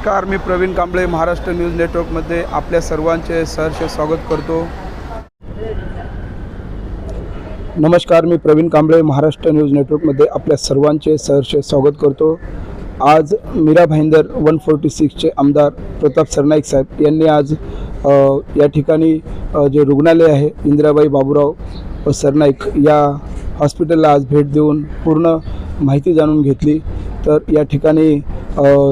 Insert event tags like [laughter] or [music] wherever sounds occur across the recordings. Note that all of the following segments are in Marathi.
नमस्कार मी प्रवीण कांबळे महाराष्ट्र न्यूज नेटवर्कमध्ये आपल्या सर्वांचे सहर्ष स्वागत करतो. नमस्कार मी प्रवीण कांबळे महाराष्ट्र न्यूज नेटवर्कमध्ये आपल्या सर्वांचे सहर्ष स्वागत करतो. आज मीरा भाईंदर वन फोर्टी सिक्सचे आमदार प्रताप सरनाईक साहेब यांनी आज या ठिकाणी जे रुग्णालय आहे इंदिराबाई बाबूराव सरनाईक या हॉस्पिटलला आज भेट देऊन पूर्ण माहिती जाणून घेतली. तर या ठिकाणी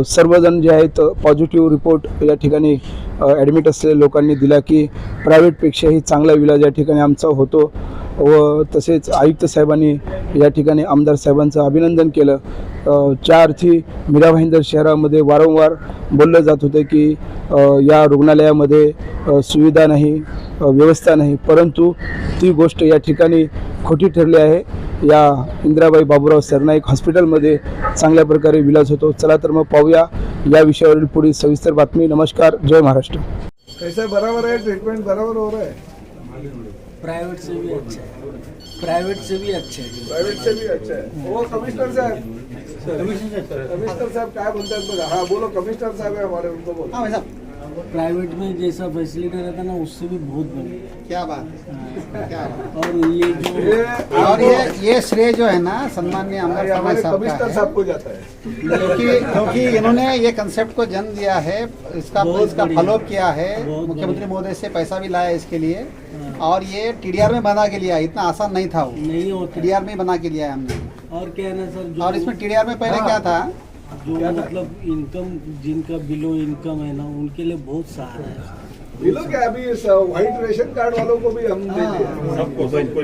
सर्वजण जे आहेत पॉझिटिव्ह रिपोर्ट या ठिकाणी ॲडमिट असलेल्या लोकांनी दिला की प्रायव्हेटपेक्षाही चांगला इलाज या ठिकाणी आमचा होतो. व तसेच आयुक्त साहेबांनी या ठिकाणी आमदार साहेबांचं अभिनंदन केलं. अ, ज्या अर्थी मीरा भाईंदर शहरामध्ये वारंवार बोललं जात होतं की या रुग्णालयामध्ये सुविधा नाही व्यवस्था नाही परंतु ती गोष्ट या ठिकाणी खोटी ठरली आहे. या इंदिराबाई बाबूराव सरनाईक हॉस्पिटलमध्ये चांगल्या प्रकारे विलाज होतो. चला तर मग पाहूया या विषयावरील पुढील सविस्तर बातमी. नमस्कार. जय महाराष्ट्र. कैसे? बराबर है ट्रीटमेंट बराबर हो रहा है. प्राइवेट से भी अच्छा है. प्राइवेट से भी अच्छा है. प्राइवेट से भी अच्छा है. वो कमिश्नर साहब. कमिश्नर साहब क्या बोलते हैं? बघा हाँ बोलो. कमिश्नर साहब है हमारे उनको बोलो. प्राइवेट में जैसा फैसिलिटी रहता है ना उससे भी बहुत बढ़िया क्या बात है। क्या बात और ये जो और ये ये श्रेय जो है ना सम्मान्य अमर हमारे साहब का है। जाता है। क्योंकि क्योंकि इन्होंने ये कंसेप्ट को जन्म दिया है इसका इसका। फॉलोअप किया है मुख्यमंत्री। महोदय से पैसा भी लाया इसके लिए। और ये टीडीआर में बना के लिया है। इतना आसान नहीं था वो। नहीं होता। टीडीआर में बना के लिया है हमने। और क्या है ना सर और इसमें टीडीआर में पहले क्या था? जो मतलब इनकम जिनका बिलो इनकम है ना उनके लिए बहुत सहारा है। मिलो क्या अभी इस व्हाइट रेशन कार्ड वालों को भी हम दे सबको सबको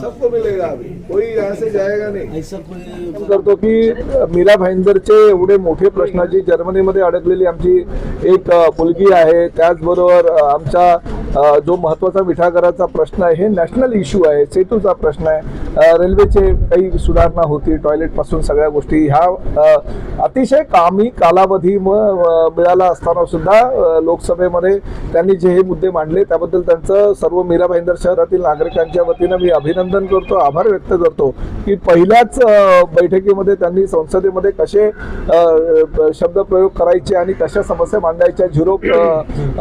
सबको। मिलेगा अभी। कोई यहाँ से जाएगा नहीं। ऐसा कोई करतो की मीरा भाईंदरचे एवढे मोठे प्रश्न जी जर्मनीमध्ये अडकलेली आमची एक मुलगी आहे. त्याचबरोबर आमचा जो महत्त्वाचा मिठागराचा प्रश्न आहे हे नॅशनल इश्यू आहे सेतूचा प्रश्न आहे. रेल्वेचे काही सुधारणा होती टॉयलेटपासून सगळ्या गोष्टी. ह्या अतिशय कामी कालावधी मिळाला असताना सुद्धा लोकसभेमध्ये त्यांनी जे हे मुद्दे मांडले त्याबद्दल त्यांचं सर्व मीरा भाईंदर शहरातील नागरिकांच्या वतीनं मी अभिनंदन करतो आभार व्यक्त करतो की पहिल्याच बैठकीमध्ये त्यांनी संसदेमध्ये कसे शब्दप्रयोग करायचे आणि कशा समस्या मांडायच्या झिरो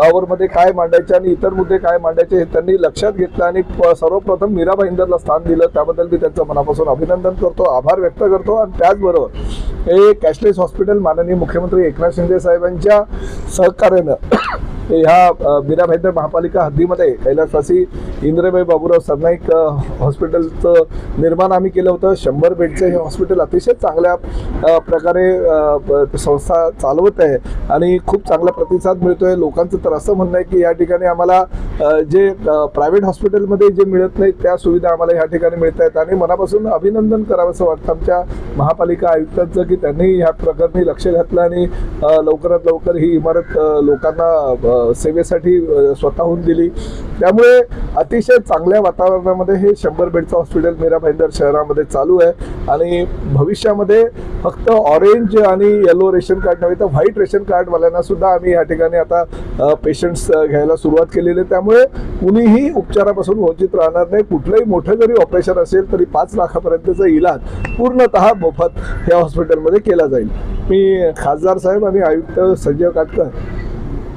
आवरमध्ये काय मांडायचे आणि इतर मुद्दे काय मांडायचे हे त्यांनी लक्षात घेतलं आणि सर्वप्रथम मीरा भाईंदरला स्थान दिलं त्याबद्दल मी त्यांचं मनापासून अभिनंदन करतो आभार व्यक्त करतो आणि त्याचबरोबर हे कॅशलेस हॉस्पिटल माननीय मुख्यमंत्री एकनाथ शिंदे साहेबांच्या सहकार्यानं [coughs] ह्या अ, मीरा महापालिका हद्दीमध्ये कैलासवासी इंद्रबाई बाबूराव सरनाईक हॉस्पिटलचं निर्माण आम्ही केलं होतं. शंभर बेडचं हे हॉस्पिटल अतिशय चांगल्या प्रकारे संस्था चालवत आहे आणि खूप चांगला प्रतिसाद मिळतोय. लोकांचं तर असं म्हणणं आहे की या ठिकाणी आम्हाला जे प्रायव्हेट हॉस्पिटलमध्ये जे मिळत नाही त्या सुविधा आम्हाला या ठिकाणी मिळत आहेत. आणि मनापासून अभिनंदन करावं असं वाटतं आमच्या महापालिका आयुक्तांचं की त्यांनी ह्या प्रकरणी लक्ष घातलं आणि लवकरात लवकर ही इमारत लोकांना सेवेसाठी स्वतःहून दिली. त्यामुळे अतिशय चांगल्या वातावरणामध्ये हे शंभर बेडचं हॉस्पिटल मीरा भाईंदर शहरामध्ये चालू आहे. आणि भविष्यामध्ये फक्त ऑरेंज आणि येलो रेशन कार्ड नव्हे तर व्हाईट रेशन कार्डवाल्यांना सुद्धा आम्ही या ठिकाणी आता पेशंट्स घ्यायला सुरुवात केलेली आहे. त्यामुळे कुणीही उपचारापासून वंचित राहणार नाही. कुठलंही मोठं जरी ऑपरेशन असेल तरी पाच लाखापर्यंतचा इलाज पूर्णतः मोफत या हॉस्पिटलमध्ये केला जाईल. मी खासदार साहेब आणि आयुक्त संजय काटकर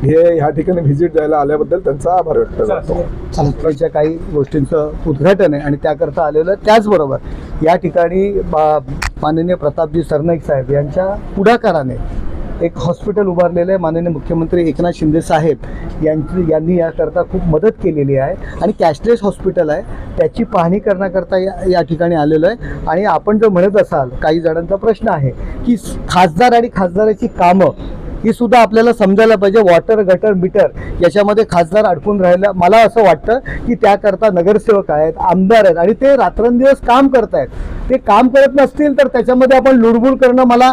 हे ह्या ठिकाणी व्हिजिट द्यायला आल्याबद्दल त्यांचा आभार व्यक्त करतो. संस्थेच्या काही गोष्टींचं उद्घाटन आहे आणि त्याकरता आलेलं आहे. त्याचबरोबर या ठिकाणी बा- माननीय प्रतापजी सरनाईक साहेब यांच्या पुढाकाराने एक हॉस्पिटल उभारलेलं आहे. माननीय मुख्यमंत्री एकनाथ शिंदे साहेब यांची यांनी याकरता खूप मदत केलेली आहे. आणि कॅशलेस हॉस्पिटल आहे. त्याची पाहणी करण्याकरता या या ठिकाणी आलेलो आहे. आणि आपण जर म्हणत असाल काही जणांचा प्रश्न आहे की खासदार आणि खासदाराची कामं ही सुद्धा आपल्याला समजायला पाहिजे. वॉटर गटर मीटर याच्यामध्ये खासदार अडकून राहिला. मला असं वाटतं की त्याकरता नगरसेवक आहेत आमदार आहेत आणि ते रात्रंदिवस काम करत आहेत ते काम करत नसतील तर त्याच्यामध्ये आपण लुडबुड करणं मला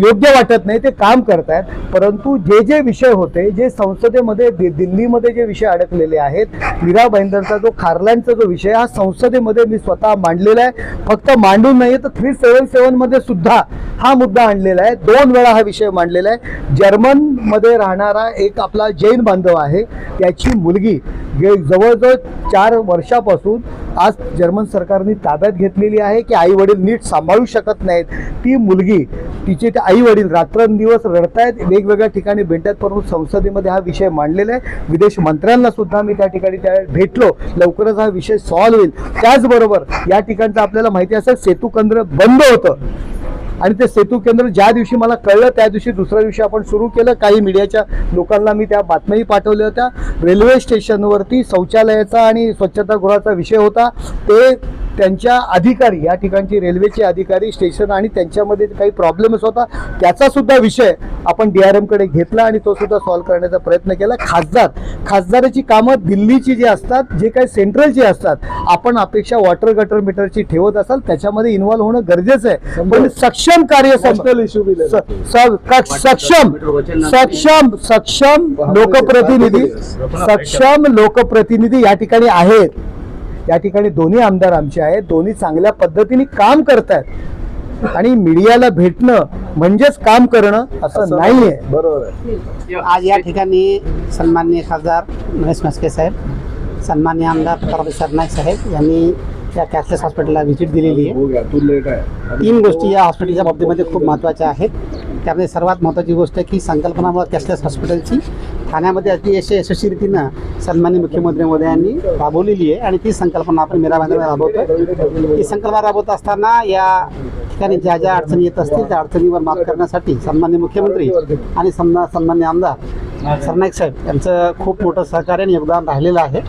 योग्य वाटत नाही ते काम करतायत. परंतु जे जे विषय होते जे संसदेमध्ये दि- दिल्लीमध्ये जे विषय अडकलेले आहेत मीरा भाईंदरचा जो खारलांचा जो विषय हा संसदेमध्ये मी स्वतः मांडलेला आहे. फक्त मांडून नाही तर थ्री सेवन सेवनमध्ये सुद्धा हा मुद्दा आणलेला आहे. दोन वेळा हा विषय मांडलेला आहे. जर्मनमध्ये राहणारा एक आपला जैन बांधव आहे त्याची मुलगी. जवळजवळ चार वर्षापासून आज जर्मन सरकारने ताब्यात घेतलेली आहे की आई वडील नीट सांभाळू शकत नाहीत. ती मुलगी तिचे ते आई वडील रात्रंदिवस रडतायत वेगवेगळ्या ठिकाणी भेटतात परंतु संसदेमध्ये हा विषय मांडलेला आहे. विदेश मंत्र्यांना सुद्धा मी त्या ठिकाणी त्या भेटलो. लवकरच हा विषय सॉल्व्ह होईल. त्याचबरोबर या ठिकाणचं आपल्याला माहिती असेल सेतू केंद्र बंद होतं. आणि ते सेतू केंद्र ज्या दिवशी मला कळलं त्या दिवशी दुसऱ्या दिवशी आपण सुरू केलं. काही मीडियाच्या लोकांना मी त्या बातम्याही पाठवल्या होत्या. रेल्वे स्टेशनवरती शौचालयाचा आणि स्वच्छतागृहाचा विषय होता. ते त्यांच्या अधिकारी या ठिकाणचे रेल्वेचे अधिकारी स्टेशन आणि त्यांच्यामध्ये काही प्रॉब्लेम्स होता त्याचा सुद्धा विषय आपण डी आर एमकडे घेतला आणि तो सुद्धा सॉल्व्ह करण्याचा प्रयत्न केला. खासदार खासदाराची कामं दिल्लीची जी असतात जे काही सेंट्रलची असतात आपण अपेक्षा वॉटर गटर मीटरची ठेवत असाल त्याच्यामध्ये इन्व्हॉल्व्ह होणं गरजेचं आहे. पण सक्षम कार्य सक्षम सक्षम सक्षम लोकप्रतिनिधी सक्षम लोकप्रतिनिधी या ठिकाणी आहेत. या ठिकाणी दोन्ही आमदार आमचे आहेत. दोन्ही चांगल्या पद्धतीने काम करतायत. आणि मीडियाला भेटणं म्हणजेच काम करणं असं नाहीये. बरोबर आहे. आज या ठिकाणी सन्माननीय खासदार महेश मस्के साहेब सन्माननीय आमदार सरनाईक साहेब यांनी या कॅशलेस हॉस्पिटलला व्हिजिट दिलेली आहे. हो गया तू लेट आहे. तीन गोष्टी या हॉस्पिटलच्या बाबतीमध्ये खूप महत्त्वाच्या आहेत. त्यामध्ये सर्वात महत्त्वाची गोष्ट आहे की संकल्पना कॅशलेस हॉस्पिटलची ठाण्यामध्ये अतिशय यशस्वी रीतीनं सन्मान्य मुख्यमंत्री मोदयांनी राबवलेली आहे आणि ती संकल्पना आपण मीरा भाईंदर राबवतो ती संकल्पना राबवत असताना या ठिकाणी ज्या ज्या अडचणी येत असतील त्या अडचणीवर मात करण्यासाठी सन्मान्य मुख्यमंत्री आणि सन्मा सन्मान्य आमदार सरनाईक साहेब यांचं खूप मोठं सहकार्य आणि योगदान राहिलेलं आहे.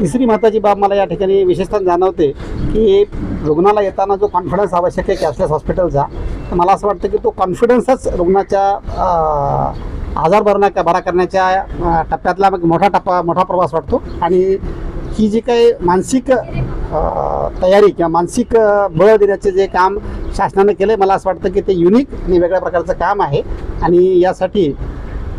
तिसरी महत्त्वाची बाब मला या ठिकाणी विशेषतः जाणवते की रुग्णाला येताना जो कॉन्फिडन्स आवश्यक आहे कॅशलेस हॉस्पिटलचा तर मला असं वाटतं की तो कॉन्फिडन्सच रुग्णाच्या आजार बरा बरा करण्याच्या टप्प्यातला मग मोठा टप्पा मोठा प्रवास वाटतो. आणि ही जी काही मानसिक तयारी किंवा मानसिक बळ देण्याचे जे काम शासनानं केलं मला असं वाटतं की ते युनिक आणि वेगळ्या प्रकारचं काम आहे. आणि यासाठी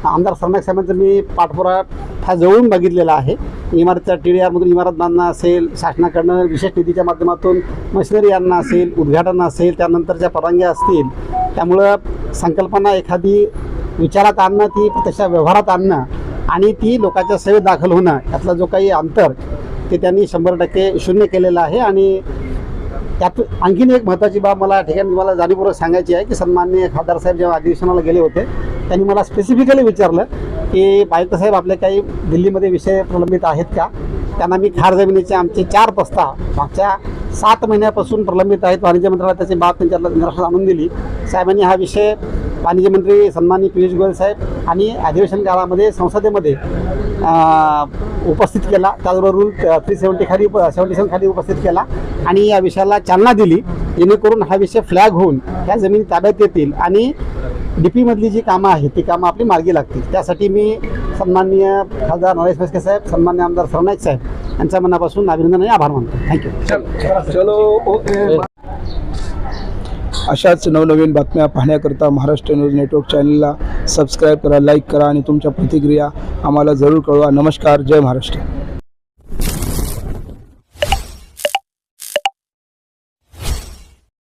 आमदार सरनाईक साहेबांचं मी पाठपुरा फार जवळून बघितलेला आहे. इमारतच्या टी डी आरमधून इमारत बांधणं असेल शासनाकडनं विशेष निधीच्या माध्यमातून मशिनरी आणणं असेल उद्घाटन असेल त्यानंतर ज्या परवानग्या असतील त्यामुळं संकल्पना एखादी विचारात आणणं ती तशा व्यवहारात आणणं आणि ती लोकांच्या सेवेत दाखल होणं यातला जो काही अंतर ते त्यांनी शंभर टक्के शून्य केलेलं आहे. आणि त्यात आणखीन एक महत्त्वाची बाब मला ठिकाणी मला जाणीवपूर्वक सांगायची आहे की सन्मान्य खासदार साहेब जेव्हा अधिवेशनाला गेले होते त्यांनी मला स्पेसिफिकली विचारलं की आयुक्त साहेब आपले काही दिल्लीमध्ये विषय प्रलंबित आहेत का? त्यांना मी खार जमिनीचे आमचे चार प्रस्ताव मागच्या सात महिन्यापासून प्रलंबित आहेत. वाणिज्य मंत्र्याला त्याची बाब त्यांच्या निराशा आणून दिली. साहेबांनी हा विषय वाणिज्य मंत्री सन्मानी पियुष गोयल साहेब आणि अधिवेशन काळामध्ये संसदेमध्ये उपस्थित केला. त्याचबरोबर रूल थ्री सेवन्टी खाली सेवन्टी सेवन खाली उपस्थित केला आणि या विषयाला चालना दिली. जेणेकरून हा विषय फ्लॅग होऊन ह्या जमिनी ताब्यात येतील आणि डी पीमधली जी कामं आहेत ती कामं आपली मार्गी लागतील. त्यासाठी मी सन्माननीय खासदार नरेश म्हस्के साहेब सन्मान्य आमदार सरनाईक साहेब यांच्या मनापासून अभिनंदन आणि आभार मानतो. थँक्यू चलो ओके अशाच नवनवीन बातम्या पाहण्याकरता महाराष्ट्र न्यूज नेटवर्क चॅनलला सबस्क्राईब करा लाईक करा आणि तुमच्या प्रतिक्रिया आम्हाला जरूर कळवा. नमस्कार जय महाराष्ट्र.